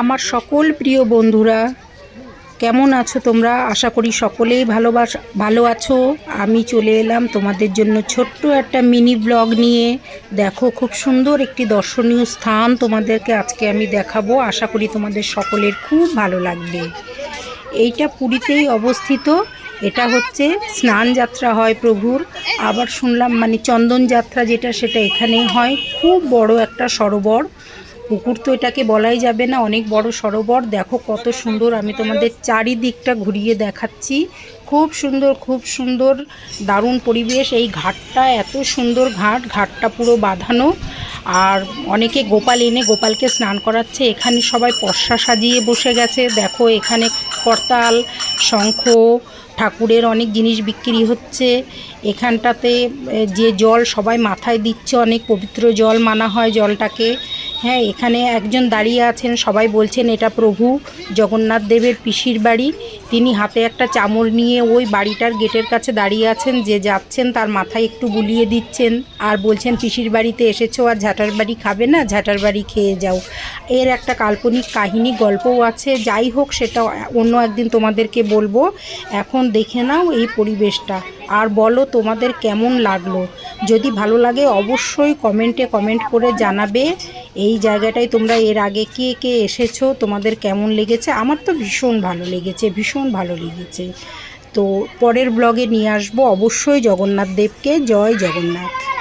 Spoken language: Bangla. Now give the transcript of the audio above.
আমার সকল প্রিয় বন্ধুরা, কেমন আছো তোমরা? আশা করি সকলেই ভালোবাস, ভালো আছো। আমি চলে এলাম তোমাদের জন্য ছোট্ট একটা মিনি ব্লগ নিয়ে। দেখো, খুব সুন্দর একটি দর্শনীয় স্থান তোমাদেরকে আজকে আমি দেখাবো। আশা করি তোমাদের সকলের খুব ভালো লাগবে। এইটা পুরীতেই অবস্থিত। এটা হচ্ছে স্নান যাত্রা হয় প্রভুর। আবার শুনলাম মানে চন্দন যাত্রা যেটা, সেটা এখানেই হয়। খুব বড় একটা সরোবর। পুকুর তো এটাকে বলাই যাবে না, অনেক বড় সরোবর। দেখো কত সুন্দর, আমি তোমাদের চারিদিকটা ঘুরিয়ে দেখাচ্ছি। খুব সুন্দর খুব সুন্দর, দারুণ পরিবেশ। এই ঘাটটা এত সুন্দর ঘাট, ঘাটটা পুরো বাঁধানো। আর অনেকে গোপাল এনে গোপালকে স্নান করাচ্ছে। এখানে সবাই পশা সাজিয়ে বসে গেছে। দেখো এখানে করতাল, শঙ্খ, ঠাকুরের অনেক জিনিস বিক্রি হচ্ছে। এখানটাতে যে জল সবাই মাথায় দিচ্ছে, অনেক পবিত্র জল মানা হয় জলটাকে। হ্যাঁ এখানে একজন দাঁড়িয়ে আছেন, সবাই বলছেন এটা প্রভু জগন্নাথ দেবের পিসির বাড়ি। তিনি হাতে একটা চামড় নিয়ে ওই বাড়িটার গেটের কাছে দাঁড়িয়ে আছেন, যে যাচ্ছেন তার মাথায় একটু বুলিয়ে দিচ্ছেন আর বলছেন, পিসির বাড়িতে এসেছ আর ঝাঁটার বাড়ি খাবে না? ঝাঁটার বাড়ি খেয়ে যাও। এর একটা কাল্পনিক কাহিনী, গল্পও আছে। যাই হোক, সেটা অন্য একদিন তোমাদেরকে বলব। এখন দেখে নাও এই পরিবেশটা। আর বলো তোমাদের কেমন লাগল? যদি ভালো লাগে, অবশ্যই কমেন্টে কমেন্ট করে জানাবে। এই জায়গাটায় তোমরা এর আগে কে কে এসেছ, তোমাদের কেমন লেগেছে? আমার তো ভীষণ ভালো লেগেছে, ভীষণ ভালো লেগেছে। তো পরের ব্লগে নিয়ে আসব। অবশ্যই জগন্নাথ দেবকে। জয় জগন্নাথ।